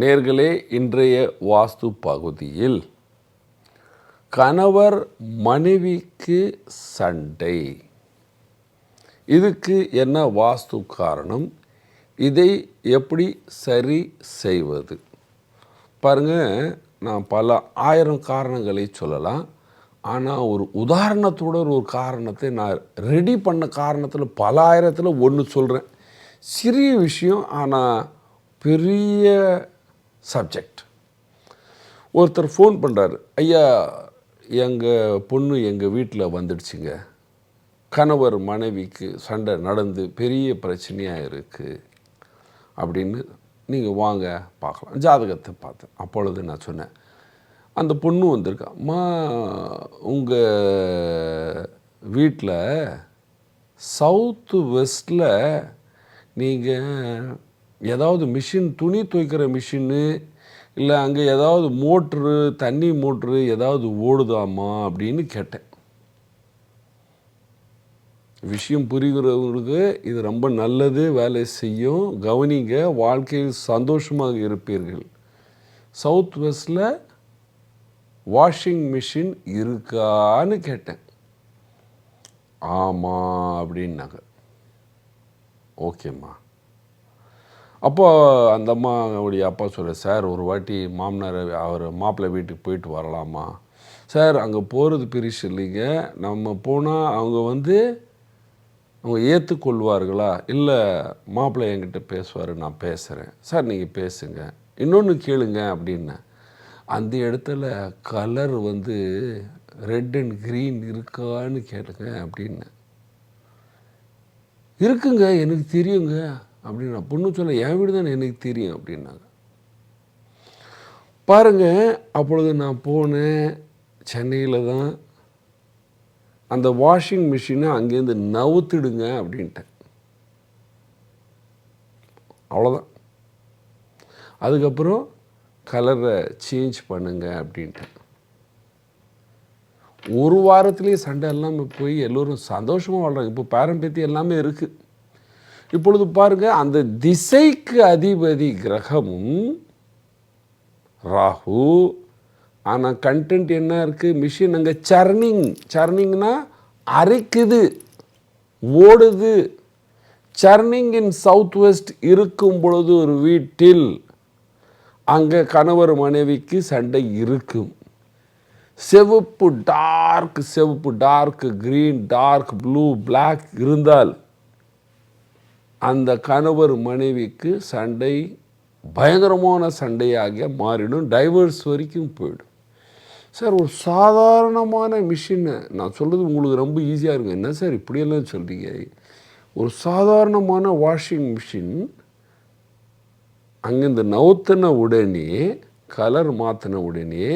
நேர்களே இன்றைய வாஸ்து பகுதியில் கணவர் மனைவிக்கு சண்டை. இதுக்கு என்ன வாஸ்து காரணம்? இதை எப்படி சரி செய்வது? பாருங்கள் நான் பல ஆயிரம் காரணங்களை சொல்லலாம். ஆனால் ஒரு உதாரணத்தோட ஒரு காரணத்தை நான் ரெடி பண்ண காரணத்தில் பல ஆயிரத்தில் ஒன்று சொல்கிறேன் சிறிய விஷயம் ஆனால் பெரிய சப்ஜெக்ட் ஒருத்தர் ஃபோன் பண்ணுறாரு ஐயா எங்கள் பொண்ணு எங்கள் வீட்டில் வந்துடுச்சுங்க. கணவர் மனைவிக்கு சண்டை நடந்து பெரிய பிரச்சனையாக இருக்குது அப்படின்னு நீங்கள் வாங்க பார்க்கலாம். ஜாதகத்தை பார்த்தேன். அப்பொழுது நான் சொன்னேன். அந்த பொண்ணு வந்திருக்கா. அம்மா உங்கள் வீட்டில் சவுத்து வெஸ்டில் நீங்கள் ஏதாவது மிஷின் துணி துவைக்கிற மிஷின்னு இல்லை அங்கே ஏதாவது மோட்ரு தண்ணி மோட்ரு ஏதாவது ஓடுதாம்மா அப்படின்னு கேட்டேன். விஷயம் புரிகிறவங்களுக்கு இது ரொம்ப நல்லது வேலை செய்யும். கவனிங்க வாழ்க்கையில் சந்தோஷமாக இருப்பீர்கள். சவுத் வெஸ்டில் வாஷிங் மிஷின் இருக்கான்னு கேட்டேன். ஆமாம் அப்படின்னாங்க. ஓகேம்மா. அப்போது அந்த அம்மாவுடைய அப்பா சொல்ல சார் ஒரு வாட்டி மாமனார் அவர் மாப்பிள்ளை வீட்டுக்கு போயிட்டு வரலாமா? சார் அங்கே போகிறது பெருசு இல்லைங்க. நம்ம போனால் அவங்க வந்து அவங்க ஏற்றுக்கொள்வார்களா இல்லை மாப்பிள்ளை என்கிட்ட பேசுவார் நான் பேசுகிறேன் சார் நீங்கள் பேசுங்க. இன்னொன்று கேளுங்க அப்படின்னேன் அந்த இடத்துல கலர் வந்து ரெட் அண்ட் க்ரீன் இருக்கான்னு கேளுங்க அப்படின்னு. இருக்குங்க எனக்கு தெரியுங்க. அப்படின்னா பொண்ணு சொன்ன என் வீடு தான்? எனக்கு தெரியும் அப்படின்னாங்க. பாருங்க அப்பொழுது நான் போனேன் சென்னையில் தான். அந்த வாஷிங் மிஷினை அங்கேருந்து நவுத்திடுங்க அப்படின்ட்டேன். அவ்வளோதான் அதுக்கப்புறம் கலரை சேஞ்ச் பண்ணுங்க அப்படின்ட்டேன். ஒரு வாரத்துலேயே சண்டை எல்லாமே போய் எல்லோரும் சந்தோஷமாக வாழ்கிறாங்க இப்போ பேரம்பேத்தி எல்லாமே இருக்குது இப்பொழுது பாருங்க அந்த திசைக்கு அதிபதி கிரகமும் ராகு. ஆனால் கண்டென்ட் என்ன இருக்குது மிஷின் அங்கே சர்னிங் சர்னிங்னா அரைக்குது ஓடுது. சர்னிங் இன் சவுத் வெஸ்ட் இருக்கும் பொழுது ஒரு வீட்டில் அங்கே கணவர் மனைவிக்கு சண்டை இருக்கும். சிவப்பு டார்க் சிவப்பு dark green dark blue black இருந்தால் அந்த கணவர் மனைவிக்கு சண்டை பயங்கரமான சண்டையாக மாறிடும். டைவர்ஸ் வரைக்கும் போயிடும். சார் ஒரு சாதாரணமான மிஷினை நான் சொல்கிறது உங்களுக்கு ரொம்ப ஈஸியாக இருக்கும். என்ன சார் இப்படியெல்லாம் சொல்கிறீங்க ஒரு சாதாரணமான வாஷிங் மிஷின் அங்கேருந்து நவுத்தின உடனே கலர் மாற்றின உடனே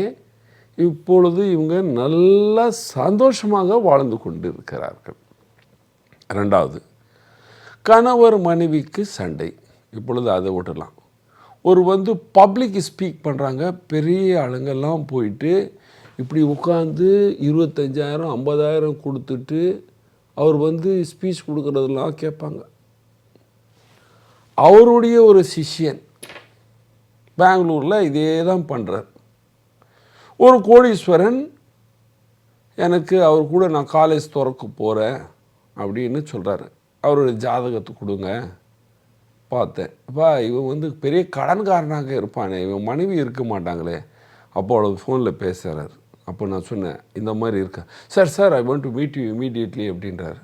இப்பொழுது இவங்க நல்லா சந்தோஷமாக வாழ்ந்து கொண்டு இருக்கிறார்கள் ரெண்டாவது கணவர் மனைவிக்கு சண்டை. இப்பொழுது அதை விடலாம் ஒரு வந்து பப்ளிக் ஸ்பீக் பண்ணுறாங்க பெரிய ஆளுங்கெல்லாம் போயிட்டு இப்படி உட்காந்து இருபத்தஞ்சாயிரம் ஐம்பதாயிரம் கொடுத்துட்டு அவர் வந்து ஸ்பீச் கொடுக்குறதெல்லாம் கேட்பாங்க. அவருடைய ஒரு சிஷ்யன் பெங்களூரில் இதே தான் பண்ணுறார் ஒரு கோடீஸ்வரன் எனக்கு அவர் கூட நான் காலேஜ் திறக்க போகிறேன் அப்படின்னு சொல்கிறாரு அவருடைய ஜாதகத்தை கொடுங்க. பார்த்தேன். அப்பா இவன் வந்து பெரிய கடன்காரனாக இருப்பானே. இவன் மனைவி இருக்க மாட்டாங்களே. அப்போ அவ்வளோ ஃபோனில் பேசுகிறார் அப்போ நான் சொன்னேன் இந்த மாதிரி இருக்கா. Sir sir I want to meet you immediately அப்படின்றார்.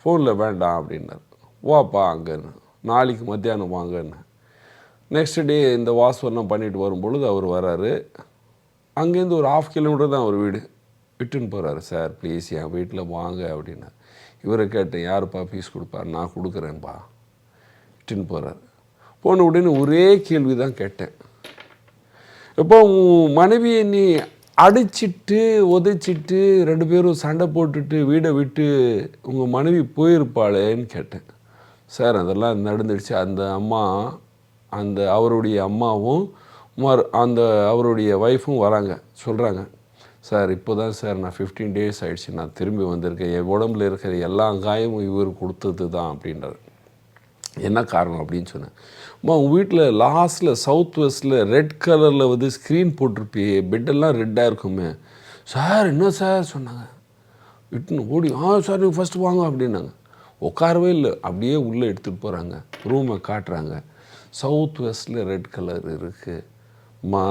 ஃபோனில் வேண்டாம் அப்படின்னார். வாப்பா அங்கன்னு. நாளைக்கு மத்தியானம் வாங்கன்னு. நெக்ஸ்ட் டே இந்த வாஸ்வரெலாம் பண்ணிட்டு வரும்பொழுது அவர் வராரு. அங்கேருந்து ஒரு ஆஃப் கிலோமீட்டர் தான் அவர் வீடு. விட்டுன்னு போகிறாரு சார் ப்ளீஸ் என் வீட்டில் வாங்க அப்படின்னார். இவரை கேட்டேன் யாருப்பா ஃபீஸ் கொடுப்பார்? நான் கொடுக்குறேன்ப்பா விட்டுன்னு போகிறார் போன உடனே ஒரே கேள்வி தான் கேட்டேன். இப்போ உன் மனைவியை நீ அடிச்சிட்டு உதைச்சிட்டு ரெண்டு பேரும் சண்டை போட்டுட்டு வீடை விட்டு உங்கள் மனைவி போயிருப்பாளேன்னு கேட்டேன். சார் அதெல்லாம் நடந்துடுச்சு. அந்த அம்மா அந்த அவருடைய அம்மாவும் மறு அந்த அவருடைய ஒய்ஃபும் வராங்க. சொல்கிறாங்க சார் இப்போ தான் சார் நான் ஃபிஃப்டீன் டேஸ் ஆயிடுச்சு. நான் திரும்பி வந்திருக்கேன். என் உடம்புல இருக்கிற எல்லா காயமும் இவர் கொடுத்தது தான் அப்படின்றார். என்ன காரணம் அப்படின்னு சொன்னேன். அம்மா உங்கள் வீட்டில் லாஸ்ட்டில் சவுத் வெஸ்ட்டில் ரெட் கலரில் வந்து ஸ்க்ரீன் போட்டிருப்பியே. பெட்டெல்லாம் ரெட்டாக இருக்குமே. சார் என்ன சார் சொன்னாங்க? இட்டுன்னு ஓடி ஆ சார் நீங்கள் ஃபஸ்ட்டு வாங்க அப்படின்னாங்க. உட்காரவே இல்லை. அப்படியே உள்ளே எடுத்துகிட்டு போகிறாங்க ரூமை காட்டுறாங்க. சவுத் வெஸ்ட்டில் ரெட் கலர் இருக்குது மா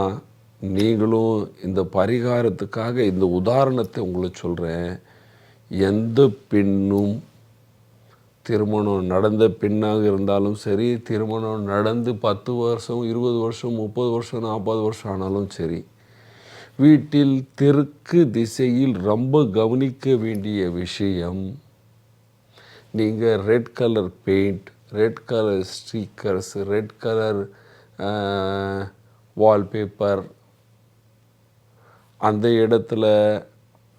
நீங்களும் இந்த பரிகாரத்துக்காக இந்த உதாரணத்தை உங்களுக்கு சொல்கிறேன் எந்த பெண்ணும் திருமணம் நடந்த பெண்ணாக இருந்தாலும் சரி திருமணம் நடந்து பத்து வருஷம் இருபது வருஷம் முப்பது வருஷம் நாற்பது வருஷம் ஆனாலும் சரி வீட்டில் தெற்கு திசையில் ரொம்ப கவனிக்க வேண்டிய விஷயம் நீங்கள் red colour paint red colour stickers red colour wallpaper அந்த இடத்துல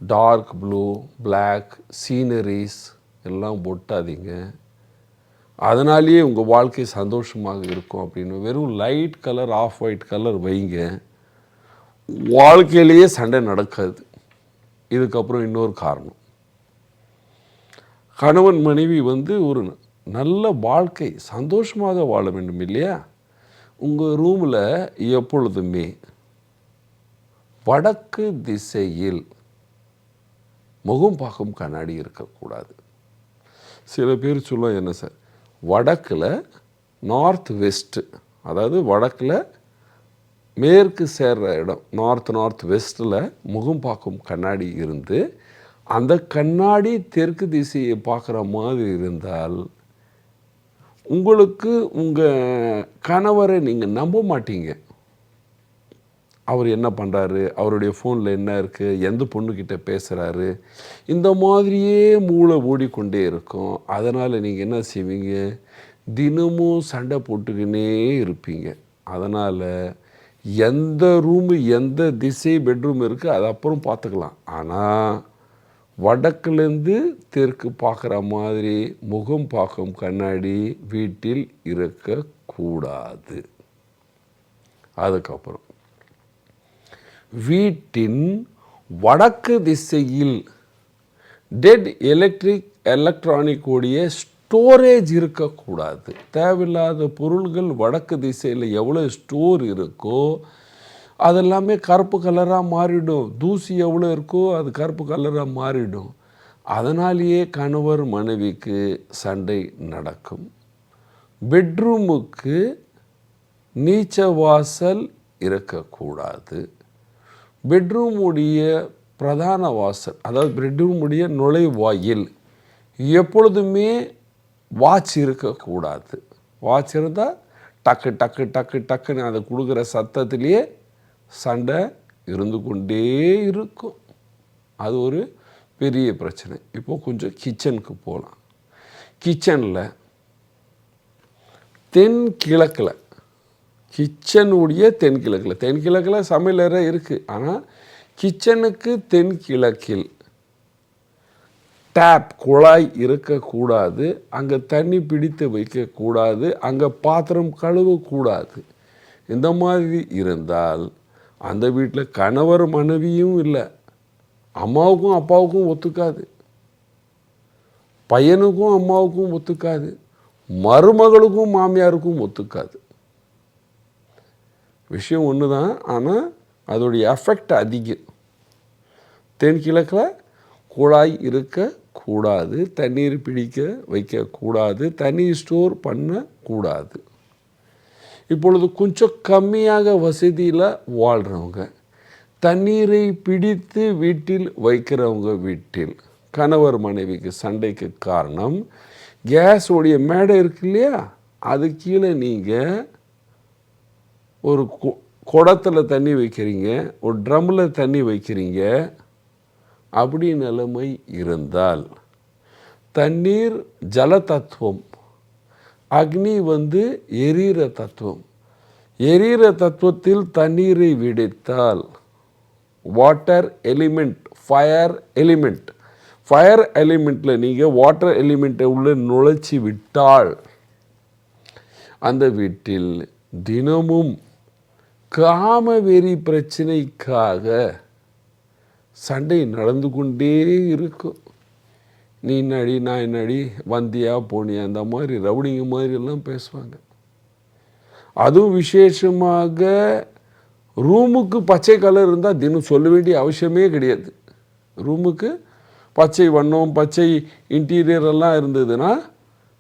டார்க் ப்ளூ பிளாக் சீனரிஸ் எல்லாம் ஒட்டாதீங்க. அதனாலேயே உங்கள் வாழ்க்கை சந்தோஷமாக இருக்கும் அப்படின்னு. வெறும் light colour off white colour வைங்க. வாழ்க்கையிலேயே சண்டை நடக்காது. இதுக்கப்புறம் இன்னொரு காரணம். கணவன் மனைவி வந்து ஒரு நல்ல வாழ்க்கை சந்தோஷமாக வாழ வேண்டும் இல்லையா? உங்கள் ரூமில் எப்பொழுதுமே வடக்கு திசையில் முகம் பார்க்கும் கண்ணாடி இருக்கக்கூடாது. சில பேர் சொல்லுவோம் என்ன சார்? வடக்கில் நார்த் வெஸ்ட்டு அதாவது வடக்கில் மேற்கு சேர்ற இடம் நார்த் நார்த் வெஸ்ட்டில் முகம் பார்க்கும் கண்ணாடி இருந்து அந்த கண்ணாடி தெற்கு திசையை பார்க்குற மாதிரி இருந்தால் உங்களுக்கு உங்கள் கணவரை நீங்கள் நம்ப மாட்டீங்க. அவர் என்ன பண்ணுறாரு அவருடைய ஃபோனில் என்ன இருக்குது எந்த பொண்ணுக்கிட்ட பேசுகிறாரு இந்த மாதிரியே மூளை ஓடிக்கொண்டே இருக்கும். அதனால் நீங்கள் என்ன செய்வீங்க? தினமும் சண்டை போட்டுக்கினே இருப்பீங்க. அதனால் எந்த ரூமு எந்த திசை பெட்ரூம் இருக்குது அது அப்புறம் பார்த்துக்கலாம். ஆனால் வடக்குலேருந்து தெற்கு பார்க்குற மாதிரி முகம் பார்க்கும் கண்ணாடி வீட்டில் இருக்கக்கூடாது. அதுக்கப்புறம். வீட்டின் வடக்கு திசையில் டெட் எலக்ட்ரிக் எலக்ட்ரானிக் உடைய ஸ்டோரேஜ் இருக்கக்கூடாது. தேவையில்லாத பொருள்கள் வடக்கு திசையில் எவ்வளோ ஸ்டோர் இருக்கோ அதெல்லாமே கருப்பு கலராக மாறிடும். தூசி எவ்வளோ இருக்கோ அது கருப்பு கலராக மாறிடும். அதனாலேயே கணவர் மனைவிக்கு சண்டை நடக்கும். பெட்ரூமுக்கு நீச்ச வாசல் இருக்கக்கூடாது. பெட்ரூமுடைய பிரதான வாசல் அதாவது பெட்ரூமுடைய நுழைவாயில் எப்பொழுதுமே வாட்ச் இருக்கக்கூடாது. வாட்ச் இருந்தால் டக்கு டக்கு டக்கு டக்குன்னு அதை கொடுக்குற சத்தத்திலேயே சண்டை இருந்து கொண்டே இருக்கும். அது ஒரு பெரிய பிரச்சனை. இப்போ கொஞ்சம் கிச்சனுக்கு போகலாம் கிச்சனில் தென் கிழக்கில் கிச்சனுடைய தென்கிழக்கில். தென்கிழக்கில் சமையலறை இருக்குது ஆனால் கிச்சனுக்கு தென்கிழக்கில் டேப் குழாய் இருக்கக்கூடாது. அங்கே தண்ணி பிடித்து வைக்கக்கூடாது. அங்கே பாத்திரம் கழுவக்கூடாது. இந்த மாதிரி இருந்தால் அந்த வீட்டில் கணவர் மனைவியும் இல்லை. அம்மாவுக்கும் அப்பாவுக்கும் ஒத்துக்காது. பையனுக்கும் அம்மாவுக்கும் ஒத்துக்காது. மருமகளுக்கும் மாமியாருக்கும் ஒத்துக்காது. விஷயம் ஒன்று தான் ஆனால் அதோடைய எஃபெக்ட் அதிகம். தென்கிழக்கில் குழாய் இருக்கக்கூடாது தண்ணீர் பிடிக்க வைக்கக்கூடாது தண்ணீர் ஸ்டோர் பண்ணக்கூடாது இப்பொழுது கொஞ்சம் கம்மியாக வசதியில் வாழ்கிறவங்க தண்ணீரை பிடித்து வீட்டில் வைக்கிறவங்க வீட்டில் கணவர் மனைவிக்கு சண்டைக்கு காரணம் கேஸோடைய மேடை இருக்கு இல்லையா? அது கீழே நீங்கள் ஒரு குடத்தில் தண்ணி வைக்கிறீங்க ஒரு ட்ரம்மில் தண்ணி வைக்கிறீங்க அப்படி நிலைமை இருந்தால் தண்ணீர் ஜல தத்துவம் அக்னி வந்து எரியிற தத்துவம். எரியிற தத்துவத்தில் தண்ணீரை விடுத்தால் water element fire element fire எலிமெண்ட்டில் நீங்கள் வாட்டர் எலிமெண்ட்டை உள்ளே நுழைச்சி விட்டால் அந்த வீட்டில் தினமும் காமவெறி பிரச்சனைக்காக சண்டை நடந்து கொண்டே இருக்கும். நீ என்னடி நான் என்னடி வந்தியா போனியா அந்த மாதிரி ரவுடிங்க மாதிரியெல்லாம் பேசுவாங்க. அதுவும் விசேஷமாக ரூமுக்கு பச்சை கலர் இருந்தால் தினம் சொல்ல வேண்டிய அவசியமே கிடையாது. ரூமுக்கு பச்சை வண்ணம் பச்சை இன்டீரியர் எல்லாம் இருந்ததுன்னா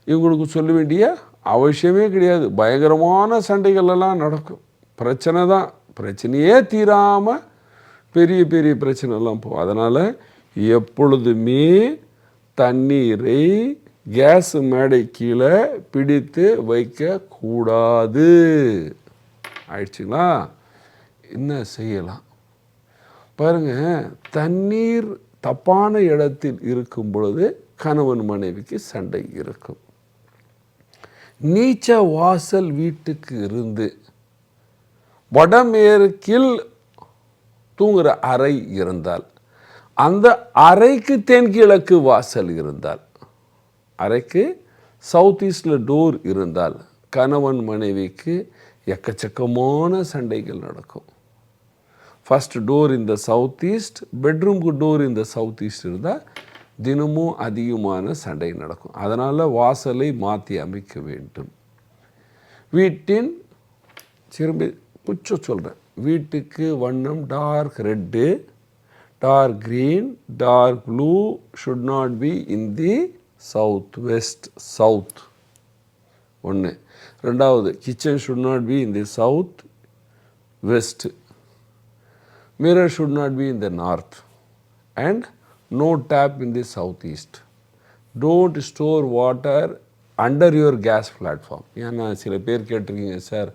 இவங்களுக்கு சொல்ல வேண்டிய அவசியமே கிடையாது. பயங்கரமான சண்டைகள் எல்லாம் நடக்கும். பிரச்சனை தான். பிரச்சனையே தீராமல் பெரிய பெரிய பிரச்சனைலாம் போகும் அதனால் எப்பொழுதுமே தண்ணீரை கேஸ் மேடை கீழே பிடித்து வைக்கக்கூடாது. ஆயிடுச்சுங்களா? என்ன செய்யலாம்? பாருங்கள் தண்ணீர் தப்பான இடத்தில் இருக்கும் பொழுது கணவன் மனைவிக்கு சண்டை இருக்கும். நீச்ச வாசல் வீட்டுக்கு இருந்து வடமேற்கில் தூங்குகிற அறை இருந்தால் அந்த அறைக்கு தென்கிழக்கு வாசல் இருந்தால் அறைக்கு சவுத் ஈஸ்டில் டோர் இருந்தால் கணவன் மனைவிக்கு எக்கச்சக்கமான சண்டைகள் நடக்கும். ஃபஸ்ட் டோர் இந்த சவுத் ஈஸ்ட் பெட்ரூம்க்கு டோர் இந்த சவுத் ஈஸ்ட் இருந்தால் தினமும் அதிகமான சண்டை நடக்கும். அதனால் வாசலை மாற்றி அமைக்க வேண்டும். வீட்டின் திரும்பி குச்சம் சொல்கிறேன் வீட்டுக்கு வண்ணம் dark red dark green dark blue should not be in the south west south ஒன்று ரெண்டாவது kitchen should not be in the south west should not be in the north and no tap in the south east don't store water under your gas platform ஏன்னா சில பேர் கேட்டிருக்கீங்க sir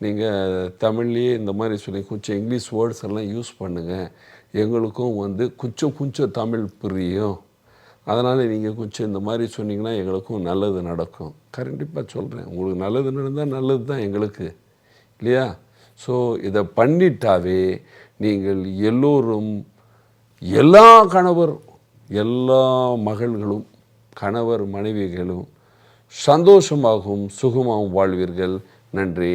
நீங்கள் தமிழ்லேயே இந்த மாதிரி சொல்லி கொஞ்சம் இங்கிலீஷ் வேர்ட்ஸ் எல்லாம் யூஸ் பண்ணுங்கள் எங்களுக்கும் வந்து கொஞ்சம் கொஞ்சம் தமிழ் புரியும். அதனால் நீங்கள் கொஞ்சம் இந்த மாதிரி சொன்னீங்கன்னா எங்களுக்கும் நல்லது நடக்கும். கண்டிப்பாக சொல்கிறேன் உங்களுக்கு நல்லது நடந்தால் நல்லது தான் எங்களுக்கு. இல்லையா? ஸோ இதை பண்ணிட்டாவே நீங்கள் எல்லோரும் எல்லா கணவர் எல்லா மகள்களும் கணவர் மனைவிகளும் சந்தோஷமாகவும் சுகமாகவும் வாழ்வீர்கள். நன்றி.